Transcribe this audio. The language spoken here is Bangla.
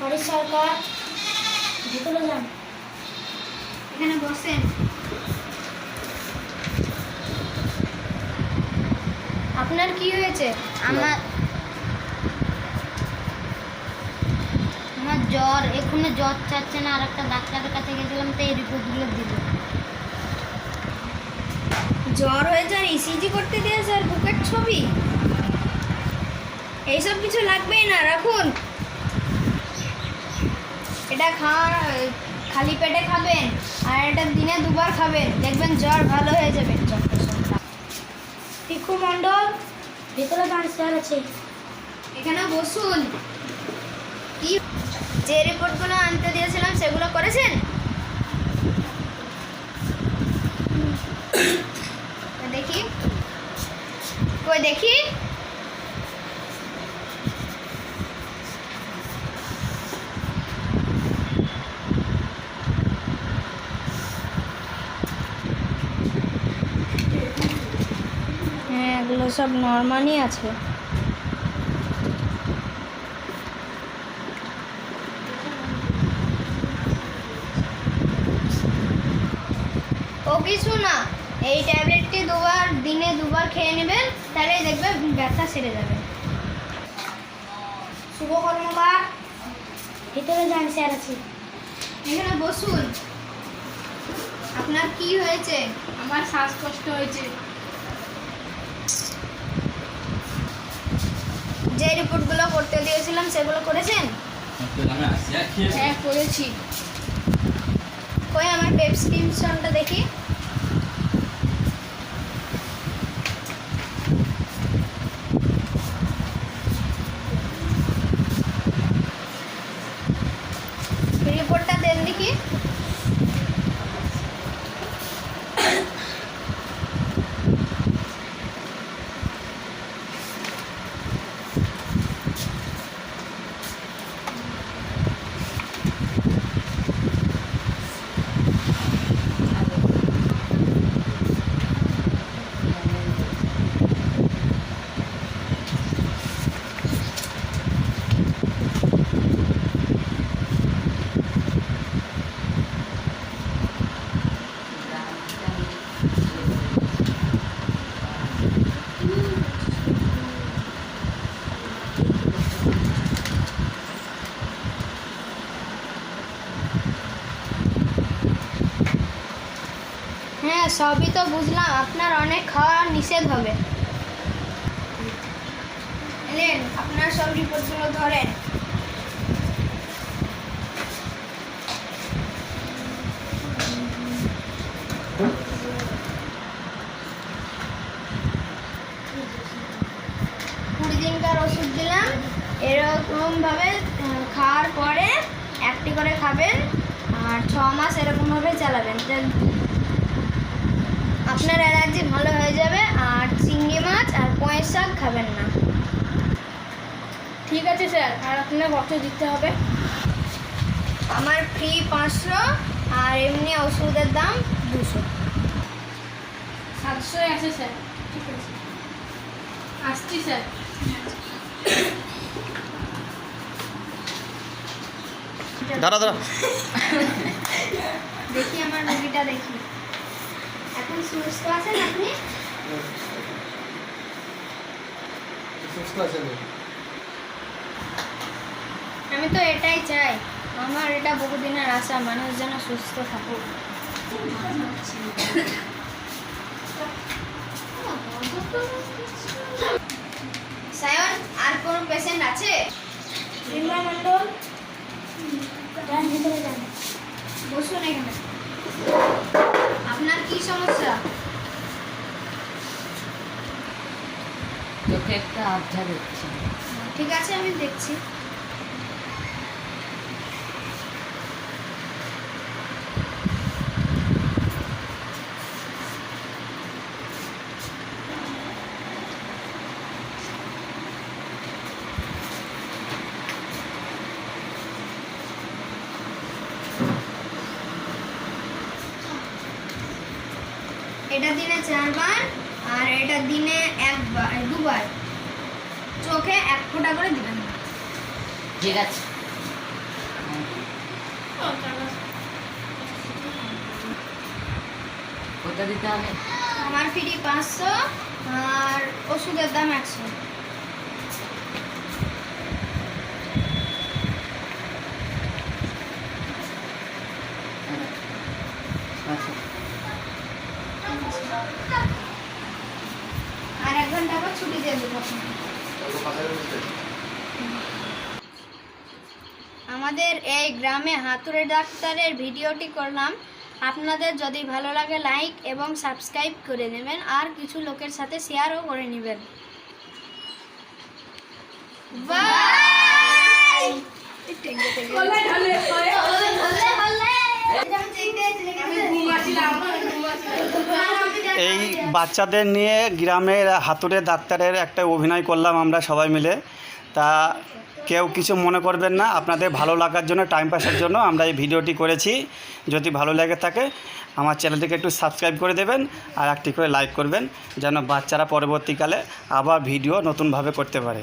হরিশ সরকার ভিতরে যান। এখানে বসেন। আপনার কি হয়েছে? আমার আমার জ্বর এখনও জ্বর চাচ্ছে না আর একটা ডাক্তারের কাছে গেছিলাম তো এই রিপোর্টগুলো দিল জ্বর হয়েছে আর ইসিজি করতে দিয়েছে আর বুকের ছবি। এইসব কিছু লাগবেই না রাখুন। এটা খাওয়ার খালি পেটে খাবেন আর এটা দিনে দুবার খাবেন দেখবেন জ্বর ভালো হয়ে যাবে। পিকু মণ্ডল ভেতরে দাঁড় স্যার আছে। এখানে বসুন। কি যে রিপোর্টগুলো আনতে দিয়েছিলাম সেগুলো করেছেন কই দেখি কই দেখি হ্যাঁ এগুলো সব নর্মালই আছে। ও কিছু না, এই ট্যাবলেটটি দুবার, দিনে দুবার খেয়ে নেবেন, তাহলেই দেখবে ব্যথা সেরে যাবে। শুভ কর্মকার ভিতরে যান, স্যার আছে। এখানে বসুন। আপনার কি হয়েছে? আমার শ্বাসকষ্ট হয়েছে। যে রিপোর্টগুলো করতে দিয়েছিলাম, সেগুলো করেছেন? হ্যাঁ করেছি। কই আমার প্রেসক্রিপশনটা দেখি। রিপোর্টটা দেন দেখি। হ্যাঁ সবই তো বুঝলাম। আপনার অনেক খাওয়া নিষেধ হবে। এলেন, আপনার সব রিপোর্টগুলো ধরেন। কুড়ি দিনকার ওষুধ দিলাম। এরকমভাবে খাওয়ার পরে একটি করে খাবেন, আর ছ মাস এরকমভাবে চালাবেন। আপনার অ্যালার্জি ভালো হয়ে যাবে আর চিংড়ি মাছ আর পয়ের শাক খাবেন না। ঠিক আছে স্যার আর আপনার কত দিতে হবে? আমার ফ্রি পাঁচশো আর এমনি ওষুধের দাম দুশো। সাতশোই আছে স্যার ঠিক আছে। আসছি স্যার। দাঁড়া দাঁড়া। দেখি আমার মুভিটা দেখি। এখন সুস্থ আছেন আপনি? আমি তো এটাই চাই আমার এটা বহুদিনের আশা মানুষ যেন সুস্থ থাকুক। সায়ন আর কোন পেশেন্ট আছে? রিম্বা মণ্ডল। যান ভিতরে যান। বসুন এখানে। আপনার কি সমস্যা? চোখে একটা আবঝা দেখছি ঠিক আছে আমি দেখছি। এটা দিনে চারবার আর এটা দিনে চোখে এক ফোঁটা করে দিবেন। ঠিক আছে। কোথা দিতে হবে? আমার ফ্রি পাঁচশো আর ওষুধের দাম একশো। আচ্ছা। আর এক ঘণ্টা পর ছুটি দিয়ে দেবো। আমাদের এই গ্রামে হাতুড়ে ডাক্তারের ভিডিওটি করলাম। আপনাদের যদি ভালো লাগে লাইক এবং সাবস্ক্রাইব করে নেবেন আর কিছু লোকের সাথে শেয়ারও করে নেবেন। বাই! এই বাচ্চাদের নিয়ে গ্রামের হাতুড়ে ডাক্তারের একটা অভিনয় করলাম আমরা সবাই মিলে। তা কেউ কিছু মনে করবেন না, আপনাদের ভালো লাগার জন্য টাইম পাসের জন্য আমরা এই ভিডিওটি করেছি। যদি ভালো লেগে থাকে, আমার চ্যানেলটিকে একটু সাবস্ক্রাইব করে দেবেন আর একটি করে লাইক করবেন, যেন বাচ্চারা পরবর্তীকালে আবার ভিডিও নতুনভাবে করতে পারে।